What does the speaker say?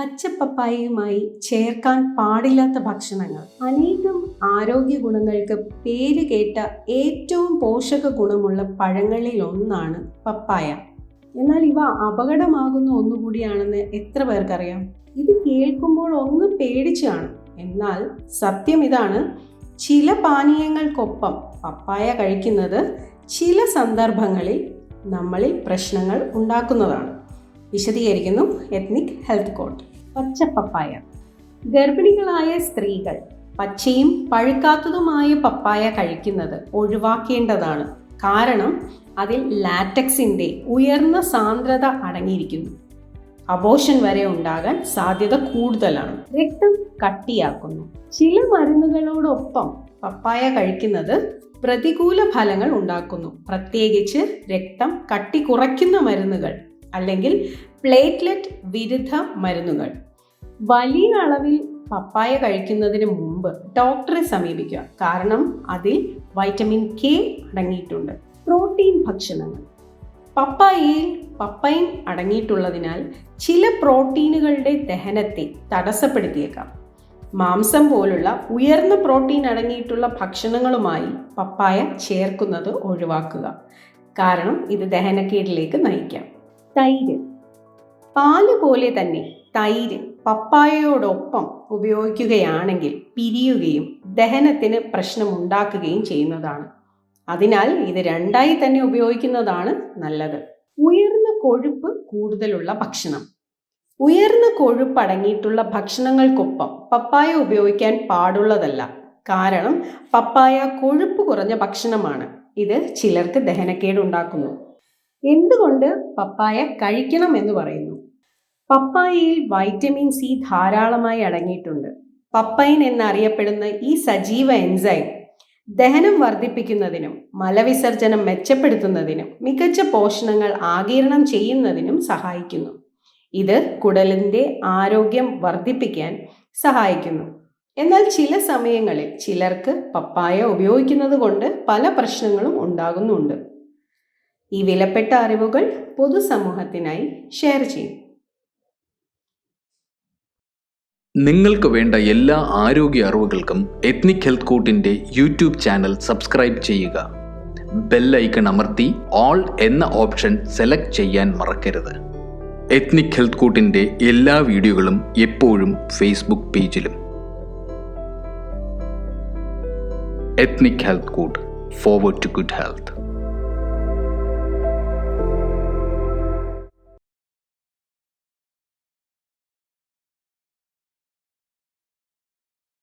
പച്ചപ്പപ്പായയുമായി ചേർക്കാൻ പാടില്ലാത്ത ഭക്ഷണങ്ങൾ. അനേകം ആരോഗ്യ ഗുണങ്ങൾക്ക് പേര് കേട്ട ഏറ്റവും പോഷക ഗുണമുള്ള പഴങ്ങളിൽ ഒന്നാണ് പപ്പായ. എന്നാൽ ഇവ അപകടമാകുന്ന ഒന്നുകൂടിയാണെന്ന് എത്ര പേർക്കറിയാം? ഇത് കേൾക്കുമ്പോൾ ഒന്ന് പേടിച്ചാണ്. എന്നാൽ സത്യം ഇതാണ്. ചില പാനീയങ്ങൾക്കൊപ്പം പപ്പായ കഴിക്കുന്നത് ചില സന്ദർഭങ്ങളിൽ നമ്മളിൽ പ്രശ്നങ്ങൾ ഉണ്ടാക്കുന്നതാണ്. വിശദീകരിക്കുന്നു എത്നിക് ഹെൽത്ത് കോഡ്. പച്ചപ്പപ്പായ. ഗർഭിണികളായ സ്ത്രീകൾ പച്ചയും പഴുക്കാത്തതുമായ പപ്പായ കഴിക്കുന്നത് ഒഴിവാക്കേണ്ടതാണ്. കാരണം അതിൽ ലാറ്റക്സിന്റെ ഉയർന്ന സാന്ദ്രത അടങ്ങിയിരിക്കുന്നു. അബോഷൻ വരെ ഉണ്ടാകാൻ സാധ്യത കൂടുതലാണ്. രക്തം കട്ടിയാക്കുന്നു. ചില മരുന്നുകളോടൊപ്പം പപ്പായ കഴിക്കുന്നത് പ്രതികൂല ഫലങ്ങൾ ഉണ്ടാക്കുന്നു. പ്രത്യേകിച്ച് രക്തം കട്ടി കുറയ്ക്കുന്ന മരുന്നുകൾ. അല്ലെങ്കിൽ പ്ലേറ്റ്ലെറ്റ് വിരുദ്ധ മരുന്നുകൾ. വലിയ അളവിൽ പപ്പായ കഴിക്കുന്നതിന് മുമ്പ് ഡോക്ടറെ സമീപിക്കുക. കാരണം അതിൽ വൈറ്റമിൻ കെ അടങ്ങിയിട്ടുണ്ട്. പ്രോട്ടീൻ ഭക്ഷണങ്ങൾ. പപ്പായയിൽ പപ്പൈൻ അടങ്ങിയിട്ടുള്ളതിനാൽ ചില പ്രോട്ടീനുകളുടെ ദഹനത്തെ തടസ്സപ്പെടുത്തിയേക്കാം. മാംസം പോലുള്ള ഉയർന്ന പ്രോട്ടീൻ അടങ്ങിയിട്ടുള്ള ഭക്ഷണങ്ങളുമായി പപ്പായ ചേർക്കുന്നത് ഒഴിവാക്കുക. കാരണം ഇത് ദഹനക്കേടിലേക്ക് നയിക്കാം. തൈര്. പാൽ പോലെ തന്നെ തൈര് പപ്പായയോടൊപ്പം ഉപയോഗിക്കുകയാണെങ്കിൽ പിരിയുകയും ദഹനത്തിന് പ്രശ്നമുണ്ടാക്കുകയും ചെയ്യുന്നതാണ്. അതിനാൽ ഇത് രണ്ടായി തന്നെ ഉപയോഗിക്കുന്നതാണ് നല്ലത്. ഉയർന്ന കൊഴുപ്പ് കൂടുതലുള്ള ഭക്ഷണം. ഉയർന്ന കൊഴുപ്പ് അടങ്ങിയിട്ടുള്ള ഭക്ഷണങ്ങൾക്കൊപ്പം പപ്പായ ഉപയോഗിക്കാൻ പാടുള്ളതല്ല. കാരണം പപ്പായ കൊഴുപ്പ് കുറഞ്ഞ ഭക്ഷണമാണ്. ഇത് ചിലർക്ക് ദഹനക്കേട് ഉണ്ടാക്കുന്നു എന്തുകൊണ്ട് പപ്പായ കഴിക്കണം എന്ന് പറയുന്നു? പപ്പായയിൽ വൈറ്റമിൻ സി ധാരാളമായി അടങ്ങിയിട്ടുണ്ട്. പപ്പൈൻ എന്നറിയപ്പെടുന്ന ഈ സജീവ എൻസൈം ദഹനം വർദ്ധിപ്പിക്കുന്നതിനും മലവിസർജനം മെച്ചപ്പെടുത്തുന്നതിനും മികച്ച പോഷണങ്ങൾ ആഗിരണം ചെയ്യുന്നതിനും സഹായിക്കുന്നു. ഇത് കുടലിന്റെ ആരോഗ്യം വർദ്ധിപ്പിക്കാൻ സഹായിക്കുന്നു. എന്നാൽ ചില സമയങ്ങളിൽ ചിലർക്ക് പപ്പായ ഉപയോഗിക്കുന്നത് കൊണ്ട് പല പ്രശ്നങ്ങളും ഉണ്ടാകുന്നുണ്ട്. ഈ വിലപ്പെട്ട അറിവുകൾ പൊതുസമൂഹത്തിനായി ഷെയർ ചെയ്യും. നിങ്ങൾക്ക് വേണ്ട എല്ലാ ആരോഗ്യ അറിവുകൾക്കും എത്നിക് ഹെൽത്ത് കോട്ടിന്റെ യൂട്യൂബ് ചാനൽ സബ്സ്ക്രൈബ് ചെയ്യുക. ബെല്ലൈക്കൺ അമർത്തി ഓൾ എന്ന ഓപ്ഷൻ സെലക്ട് ചെയ്യാൻ മറക്കരുത്. എത്നിക് ഹെൽത്ത് കോട്ടിന്റെ എല്ലാ വീഡിയോകളും എപ്പോഴും ഫേസ്ബുക്ക് പേജിലും ethnic health code forward to good health